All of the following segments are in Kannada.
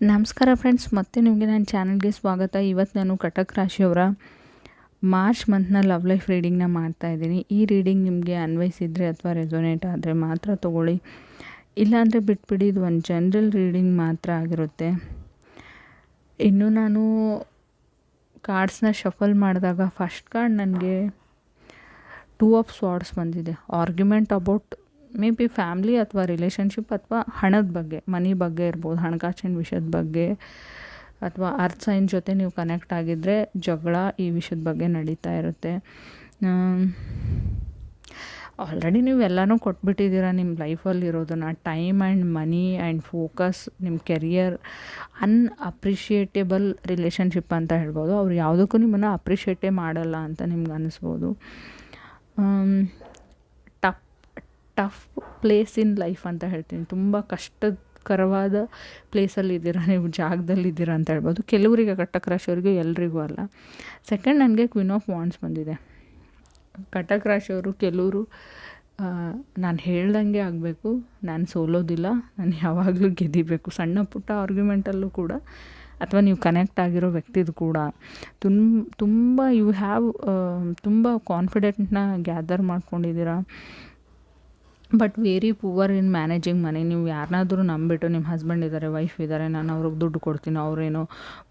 ನಮಸ್ಕಾರ ಫ್ರೆಂಡ್ಸ್ ಮತ್ತೆ ನಿಮಗೆ ನನ್ನ ಚಾನಲ್ಗೆ ಸ್ವಾಗತ. ಇವತ್ತು ನಾನು ಕಟಕ್ ರಾಶಿಯವರ ಮಾರ್ಚ್ ಮಂತ್ನ ಲವ್ ಲೈಫ್ ರೀಡಿಂಗ್ನ ಮಾಡ್ತಾ ಇದ್ದೀನಿ. ಈ ರೀಡಿಂಗ್ ನಿಮಗೆ ಅನ್ವಯಿಸಿದರೆ ಅಥವಾ ರೆಸೊನೇಟ್ ಆದರೆ ಮಾತ್ರ ತೊಗೊಳ್ಳಿ. ಇಲ್ಲಾಂದರೆ ಬಿಟ್ಬಿಡಿ, ಇದು ಒಂದು ಜನ್ರಲ್ ರೀಡಿಂಗ್ ಮಾತ್ರ ಆಗಿರುತ್ತೆ. ಇನ್ನು ನಾನು ಕಾರ್ಡ್ಸ್ನ ಶಫಲ್ ಮಾಡಿದಾಗ ಫಸ್ಟ್ ಕಾರ್ಡ್ ನನಗೆ ಟೂ ಆಫ್ ಸ್ವಾರ್ಡ್ಸ್ ಬಂದಿದೆ. Argument about may be family ಅಥವಾ ರಿಲೇಷನ್ಶಿಪ್ ಅಥವಾ ಹಣದ ಬಗ್ಗೆ ಮನಿ ಬಗ್ಗೆ ಇರ್ಬೋದು, ಹಣಕಾಸಿನ ವಿಷಯದ ಬಗ್ಗೆ ಅಥವಾ ಅರ್ಥ ಸೈನ್ ಜೊತೆ ನೀವು ಕನೆಕ್ಟ್ ಆಗಿದ್ದರೆ ಜಗಳ ಈ ವಿಷಯದ ಬಗ್ಗೆ ನಡೀತಾ ಇರುತ್ತೆ. ಆಲ್ರೆಡಿ ನೀವು ಎಲ್ಲನೂ ಕೊಟ್ಬಿಟ್ಟಿದ್ದೀರ ನಿಮ್ಮ ಲೈಫಲ್ಲಿ ಇರೋದನ್ನು time and money and focus ನಿಮ್ಮ ಕೆರಿಯರ್ ಅನ್ಅಪ್ರಿಷಿಯೇಟೇಬಲ್ ರಿಲೇಷನ್ಶಿಪ್ ಅಂತ ಹೇಳ್ಬೋದು. ಅವ್ರು ಯಾವುದಕ್ಕೂ ನಿಮ್ಮನ್ನು ಅಪ್ರಿಷಿಯೇಟೇ ಮಾಡಲ್ಲ ಅಂತ ನಿಮ್ಗೆ ಅನ್ನಿಸ್ಬೋದು ಟಫ್ ಪ್ಲೇಸ್ ಇನ್ ಲೈಫ್ ಅಂತ ಹೇಳ್ತೀನಿ. ತುಂಬ ಕಷ್ಟಕರವಾದ ಪ್ಲೇಸಲ್ಲಿ ಇದ್ದೀರಾ ನೀವು ಜಾಗದಲ್ಲಿದ್ದೀರ ಅಂತ ಹೇಳ್ಬೋದು. ಕೆಲವರಿಗೆ ಕಟಕ್ ರಾಶಿಯವರಿಗೂ ಎಲ್ರಿಗೂ ಅಲ್ಲ. ಸೆಕೆಂಡ್ ನನಗೆ ಕ್ವೀನ್ ಆಫ್ ವಾಂಡ್ಸ್ ಬಂದಿದೆ. ಕಟಕ್ ರಾಶಿಯವರು ಕೆಲವರು ನಾನು ಹೇಳ್ದಂಗೆ ಆಗಬೇಕು, ನಾನು ಸೋಲೋದಿಲ್ಲ, ನಾನು ಯಾವಾಗಲೂ ಗೆದಿಬೇಕು. ಸಣ್ಣ ಪುಟ್ಟ ಆರ್ಗ್ಯುಮೆಂಟಲ್ಲೂ ಕೂಡ, ಅಥವಾ ನೀವು ಕನೆಕ್ಟ್ ಆಗಿರೋ ವ್ಯಕ್ತಿದು ಕೂಡ ತುಮ್ ತುಂಬ ಯು ಹ್ಯಾವ್ ತುಂಬ ಕಾನ್ಫಿಡೆಂಟ್ನ ಗ್ಯಾದರ್ ಮಾಡ್ಕೊಂಡಿದ್ದೀರಾ. But very poor in managing money ನೀವು ಯಾರನ್ನಾದರೂ ನಂಬಿಟ್ಟು ನಿಮ್ಮ ಹಸ್ಬೆಂಡ್ ಇದ್ದಾರೆ ವೈಫ್ ಇದ್ದಾರೆ ನಾನು ಅವ್ರಿಗೆ ದುಡ್ಡು ಕೊಡ್ತೀನಿ ಅವರೇನೋ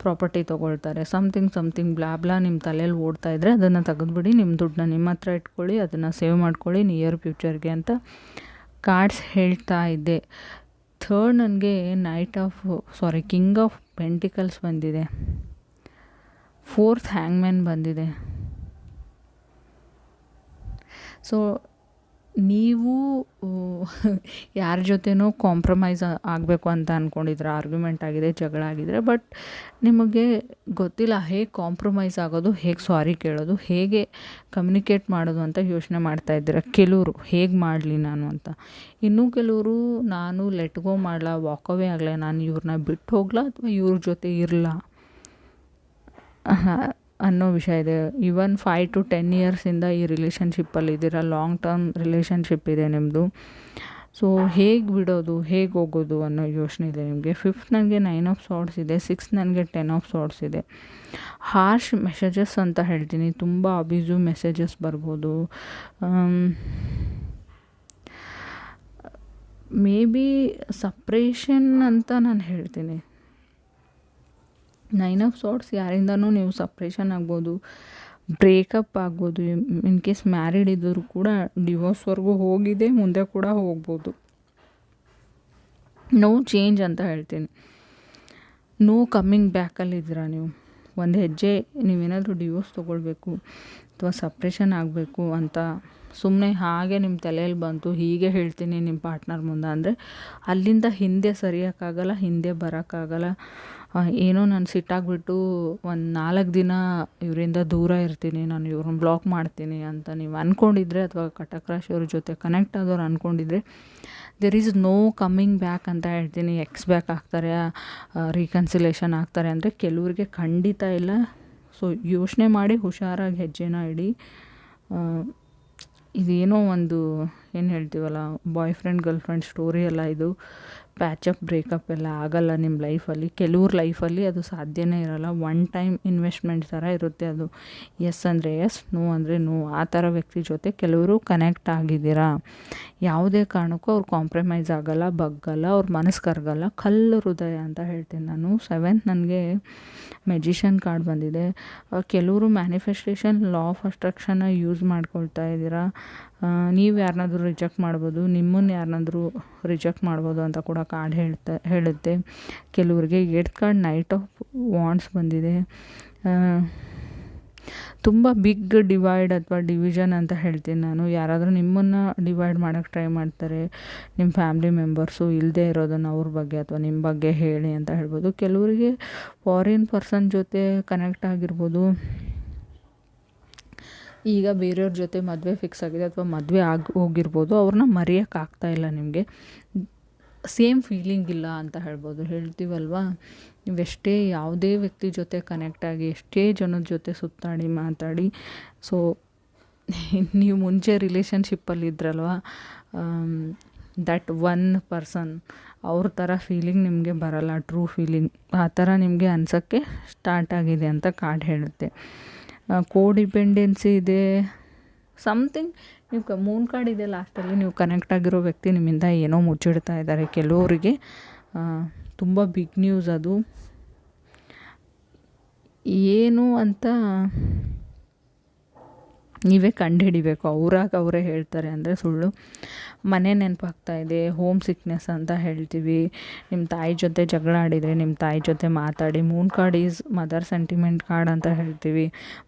ಪ್ರಾಪರ್ಟಿ ತೊಗೊಳ್ತಾರೆ ಸಮಥಿಂಗ್ ಸಮಥಿಂಗ್ ಬ್ಲಾಬ್ಲಾ ನಿಮ್ಮ ತಲೆಯಲ್ಲಿ ಓಡ್ತಾ ಇದ್ದರೆ ಅದನ್ನು ತೆಗೆದುಬಿಡಿ, ನಿಮ್ಮ ದುಡ್ಡನ್ನ ನಿಮ್ಮ ಹತ್ರ ಇಟ್ಕೊಳ್ಳಿ, ಅದನ್ನು ಸೇವ್ ಮಾಡ್ಕೊಳ್ಳಿ ನಿಯರ್ ಫ್ಯೂಚರ್ಗೆ ಅಂತ ಕಾರ್ಡ್ಸ್ ಹೇಳ್ತಾ ಇದ್ದೆ. ಥರ್ಡ್ ನನಗೆ knight of swords king of pentacles ಬಂದಿದೆ. ಫೋರ್ತ್ ಹ್ಯಾಂಗ್ಮ್ಯಾನ್ ಬಂದಿದೆ. ಸೊ ನೀವು ಯಾರ ಜೊತೆನೋ ಕಾಂಪ್ರಮೈಸ್ ಆಗಬೇಕು ಅಂತ ಅಂದ್ಕೊಂಡಿದ್ರೆ ಆರ್ಗ್ಯುಮೆಂಟ್ ಆಗಿದೆ, ಜಗಳ ಆಗಿದ್ರೆ ಬಟ್ ನಿಮಗೆ ಗೊತ್ತಿಲ್ಲ ಹೇಗೆ ಕಾಂಪ್ರಮೈಸ್ ಆಗೋದು, ಹೇಗೆ ಸಾರಿ ಕೇಳೋದು, ಹೇಗೆ ಕಮ್ಯುನಿಕೇಟ್ ಮಾಡೋದು ಅಂತ ಯೋಚನೆ ಮಾಡ್ತಾ ಇದ್ದೀರ? ಕೆಲವರು ಹೇಗೆ ಮಾಡಲಿ ನಾನು ಅಂತ? ಇನ್ನೂ ಕೆಲವರು, ನಾನು ಲೆಟ್ಗೋ ಮಾಡಲ ವಾಕವೇ ಆಗಲ್ಲ ನಾನು ಇವ್ರನ್ನ ಬಿಟ್ಟು ಹೋಗ್ಲಾ, ಅಥವಾ ಇವ್ರ ಜೊತೆ ಇರಲ್ಲ ಅನ್ನೋ ವಿಷಯ ಇದೆ. ಈವನ್ ಫೈವ್ ಟು ಟೆನ್ ಇಯರ್ಸಿಂದ ಈ ರಿಲೇಷನ್ಶಿಪ್ಪಲ್ಲಿ ಇದ್ದೀರ ಲಾಂಗ್ ಟರ್ಮ್ ರಿಲೇಷನ್ಶಿಪ್ ಇದೆ ನಿಮ್ಮದು ಸೊ ಹೇಗೆ ಬಿಡೋದು, ಹೇಗೆ ಹೋಗೋದು ಅನ್ನೋ ಯೋಚನೆ ಇದೆ ನಿಮಗೆ. ಫಿಫ್ತ್ ನನಗೆ ನೈನ್ ಆಫ್ ಸಾಟ್ಸ್ ಇದೆ ಸಿಕ್ಸ್ ನನಗೆ ಟೆನ್ ಆಫ್ ಸಾಟ್ಸ್ ಇದೆ. ಹಾರ್ಶ್ ಮೆಸೇಜಸ್ ಅಂತ ಹೇಳ್ತೀನಿ. ತುಂಬ ಅಬ್ಯೂಸಿವ್ ಮೆಸೇಜಸ್ ಬರ್ಬೋದು. ಮೇ ಬಿ ಸಪ್ರೇಷನ್ ಅಂತ ನಾನು ಹೇಳ್ತೀನಿ. ನೈನ್ ಆಫ್ ಸಾಟ್ಸ್ ಯಾರಿಂದನೂ ನೀವು ಸಪ್ರೇಷನ್ ಆಗ್ಬೋದು ಬ್ರೇಕಪ್ ಆಗ್ಬೋದು ಇನ್ ಕೇಸ್ ಮ್ಯಾರಿಡ್ ಇದ್ದರೂ ಕೂಡ ಡಿವೋರ್ಸ್ವರೆಗೂ ಹೋಗಿದೆ, ಮುಂದೆ ಕೂಡ ಹೋಗ್ಬೋದು. ನೋ ಚೇಂಜ್ ಅಂತ ಹೇಳ್ತೀನಿ. ನೋ ಕಮ್ಮಿಂಗ್ ಬ್ಯಾಕಲ್ಲಿದ್ದೀರಾ ನೀವು? ಒಂದು ಹೆಜ್ಜೆ ನೀವೇನಾದರೂ ಡಿವೋರ್ಸ್ ತೊಗೊಳ್ಬೇಕು, ಅಥವಾ ಸಪ್ರೇಷನ್ ಆಗಬೇಕು ಅಂತ ಸುಮ್ಮನೆ ಹಾಗೆ ನಿಮ್ಮ ತಲೆಯಲ್ಲಿ ಬಂತು, ಹೀಗೆ ಹೇಳ್ತೀನಿ ನಿಮ್ಮ ಪಾರ್ಟ್ನರ್ ಮುಂದೆ. ಅಂದರೆ ಅಲ್ಲಿಂದ ಹಿಂದೆ ಸರಿಯೋಕ್ಕಾಗಲ್ಲ, ಹಿಂದೆ ಬರೋಕ್ಕಾಗಲ್ಲ. ಏನೋ ನಾನು ಸಿಟ್ಟಾಗಿಬಿಟ್ಟು ಒಂದು ನಾಲ್ಕು ದಿನ ಇವರಿಂದ ದೂರ ಇರ್ತೀನಿ, ನಾನು ಇವ್ರನ್ನ ಬ್ಲಾಕ್ ಮಾಡ್ತೀನಿ ಅಂತ ನೀವು ಅಂದ್ಕೊಂಡಿದ್ರೆ ಅಥವಾ ಕಟಕ್ ರಾಶಿಯವ್ರ ಜೊತೆ ಕನೆಕ್ಟ್ ಆದವ್ರು ಅಂದ್ಕೊಂಡಿದ್ರೆ there is no coming back ಅಂತ ಹೇಳ್ತೀನಿ. ಎಕ್ಸ್ ಬ್ಯಾಕ್ ಆಗ್ತಾರೆ ರೀಕನ್ಸಿಲೇಷನ್ ಆಗ್ತಾರೆ ಅಂದರೆ ಕೆಲವ್ರಿಗೆ ಖಂಡಿತ ಇಲ್ಲ. ಸೊ ಯೋಚನೆ ಮಾಡಿ ಹುಷಾರಾಗಿ ಹೆಜ್ಜೆನ ಇಡಿ. ಇದೇನೋ ಒಂದು, ಏನು ಹೇಳ್ತೀವಲ್ಲ boy friend girl friend story ಎಲ್ಲ ಇದು. ಪ್ಯಾಚಪ್ ಬ್ರೇಕಪ್ ಎಲ್ಲ ಆಗಲ್ಲ ನಿಮ್ಮ ಲೈಫಲ್ಲಿ ಕೆಲವ್ರ ಲೈಫಲ್ಲಿ ಅದು ಸಾಧ್ಯನೇ ಇರೋಲ್ಲ. ಒನ್ ಟೈಮ್ ಇನ್ವೆಸ್ಟ್ಮೆಂಟ್ ಥರ ಇರುತ್ತೆ ಅದು. ಎಸ್ ಅಂದರೆ ಎಸ್ ನೋ ಅಂದರೆ ನೋ ಆ ಥರ ವ್ಯಕ್ತಿ ಜೊತೆ ಕೆಲವರು ಕನೆಕ್ಟ್ ಆಗಿದ್ದೀರಾ? ಯಾವುದೇ ಕಾರಣಕ್ಕೂ ಅವ್ರು ಕಾಂಪ್ರಮೈಸ್ ಆಗಲ್ಲ, ಬಗ್ಗಲ್ಲ, ಅವ್ರ ಮನಸ್ಸು ಕರಗಲ್ಲ. ಕಲ್ಲು ಹೃದಯ ಅಂತ ಹೇಳ್ತೀನಿ ನಾನು. ಸೆವೆಂತ್ ನನಗೆ ಮೆಜಿಷನ್ ಕಾರ್ಡ್ ಬಂದಿದೆ. ಕೆಲವರು ಮ್ಯಾನಿಫೆಸ್ಟೇಷನ್ ಲಾ ಆಫ್ ಅಸ್ಟ್ರಕ್ಷನ್ನ ಯೂಸ್ ಮಾಡ್ಕೊಳ್ತಾ ಇದ್ದೀರಾ? ನೀವು ಯಾರನ್ನಾದರೂ ರಿಜೆಕ್ಟ್ ಮಾಡ್ಬೋದು ನಿಮ್ಮನ್ನು ಯಾರನ್ನಾದರೂ ರಿಜೆಕ್ಟ್ ಮಾಡ್ಬೋದು ಅಂತ ಕೂಡ ಕಾರ್ಡ್ ಹೇಳ್ತಾ, ಹೇಳುತ್ತೆ. ಕೆಲವರಿಗೆ eight card knight of wands ಬಂದಿದೆ. ತುಂಬ ಬಿಗ್ ಡಿವೈಡ್ ಅಥವಾ ಡಿವಿಷನ್ ಅಂತ ಹೇಳ್ತೀನಿ ನಾನು. ಯಾರಾದರೂ ನಿಮ್ಮನ್ನು ಡಿವೈಡ್ ಮಾಡೋಕ್ಕೆ ಟ್ರೈ ಮಾಡ್ತಾರೆ ನಿಮ್ಮ ಫ್ಯಾಮಿಲಿ ಮೆಂಬರ್ಸು ಇಲ್ಲದೆ ಇರೋದನ್ನು ಅವ್ರ ಬಗ್ಗೆ ಅಥವಾ ನಿಮ್ಮ ಬಗ್ಗೆ ಹೇಳಿ ಅಂತ ಹೇಳ್ಬೋದು. ಕೆಲವರಿಗೆ ಫಾರಿನ್ ಪರ್ಸನ್ ಜೊತೆ ಕನೆಕ್ಟ್ ಆಗಿರ್ಬೋದು. ಈಗ ಬೇರೆಯವ್ರ ಜೊತೆ ಮದುವೆ ಫಿಕ್ಸ್ ಆಗಿದೆ ಅಥವಾ ಮದುವೆ ಆಗಿ ಹೋಗಿರ್ಬೋದು, ಅವ್ರನ್ನ ಮರೆಯೋಕ್ಕಾಗ್ತಾ ಇಲ್ಲ ನಿಮಗೆ. ಸೇಮ್ ಫೀಲಿಂಗ್ ಇಲ್ಲ ಅಂತ ಹೇಳ್ಬೋದು. ಹೇಳ್ತೀವಲ್ವಾ? ನೀವೆಷ್ಟೇ ಯಾವುದೇ ವ್ಯಕ್ತಿ ಜೊತೆ ಕನೆಕ್ಟ್ ಆಗಿ, ಎಷ್ಟೇ ಜನದ ಜೊತೆ ಸುತ್ತಾಡಿ, ಮಾತಾಡಿ ಸೊ ನೀವು ಮುಂಚೆ ರಿಲೇಷನ್ಶಿಪ್ಪಲ್ಲಿ ಇದ್ರಲ್ವ ದಟ್ ಒನ್ ಪರ್ಸನ್ ಅವ್ರ ಥರ ಫೀಲಿಂಗ್ ನಿಮಗೆ ಬರಲ್ಲ. ಟ್ರೂ ಫೀಲಿಂಗ್ ಆ ಥರ ನಿಮಗೆ ಅನ್ಸೋಕ್ಕೆ ಸ್ಟಾರ್ಟ್ ಆಗಿದೆ ಅಂತ ಕಾರ್ಡ್ ಹೇಳುತ್ತೆ. ಕೋ ಡಿಪೆಂಡೆನ್ಸಿ ಇದೆ. ಸಮಥಿಂಗ್ ನೀವು ಮೂನ್ ಕಾರ್ಡ್ ಇದೆ ಲಾಸ್ಟಲ್ಲಿ ನೀವು ಕನೆಕ್ಟ್ ಆಗಿರೋ ವ್ಯಕ್ತಿ ನಿಮ್ಮಿಂದ ಏನೋ ಮುಚ್ಚಿಡ್ತಾ ಇದ್ದಾರೆ ಕೆಲವರಿಗೆ. ತುಂಬ ಬಿಗ್ ನ್ಯೂಸ್ ಅದು. ಏನು ಅಂತ ನೀವೇ ಕಂಡುಹಿಡಿಬೇಕು ಅವ್ರಾಗ ಅವರೇ ಹೇಳ್ತಾರೆ ಅಂದರೆ ಸುಳ್ಳು. ಮನೆ ನೆನಪಾಗ್ತಾ ಇದೆ ಹೋಮ್ ಸಿಕ್ನೆಸ್ ಅಂತ ಹೇಳ್ತೀವಿ. ನಿಮ್ಮ ತಾಯಿ ಜೊತೆ ಜಗಳ ಆಡಿದರೆ ನಿಮ್ಮ ತಾಯಿ ಜೊತೆ ಮಾತಾಡಿ moon card is mother sentiment card ಅಂತ ಹೇಳ್ತೀವಿ.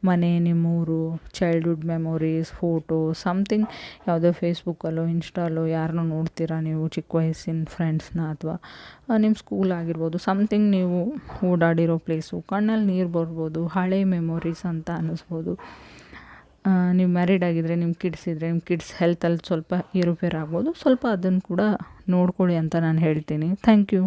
ಮನೆ, ನಿಮ್ಮೂರು ಚೈಲ್ಡ್ಹುಡ್ ಮೆಮೊರೀಸ್ ಫೋಟೋ ಸಮ್ಥಿಂಗ್ ಯಾವುದೋ ಫೇಸ್ಬುಕ್ಕಲ್ಲೋ ಇನ್ಸ್ಟಾಲೋ ಯಾರನ್ನೋ ನೋಡ್ತೀರಾ ನೀವು ಚಿಕ್ಕ ವಯಸ್ಸಿನ ಫ್ರೆಂಡ್ಸ್ನ ಅಥವಾ ನಿಮ್ಮ ಸ್ಕೂಲ್ ಆಗಿರ್ಬೋದು. ಸಮ್ಥಿಂಗ್ ನೀವು ಓಡಾಡಿರೋ ಪ್ಲೇಸು ಕಣ್ಣಲ್ಲಿ ನೀರು ಬರ್ಬೋದು, ಹಳೆ ಮೆಮೊರೀಸ್ ಅಂತ ಅನ್ನಿಸ್ಬೋದು ನೀವು ಮ್ಯಾರಿಡ್ ಆಗಿದ್ದರೆ ನಿಮ್ಮ ಕಿಡ್ಸ್ ಇದ್ದರೆ ನಿಮ್ಮ ಕಿಡ್ಸ್ ಹೆಲ್ತಲ್ಲಿ ಸ್ವಲ್ಪ ಏರುಪೇರು ಆಗ್ಬೋದು ಸ್ವಲ್ಪ ಅದನ್ನು ಕೂಡ ನೋಡ್ಕೊಳ್ಳಿ ಅಂತ ನಾನು ಹೇಳ್ತೀನಿ. Thank you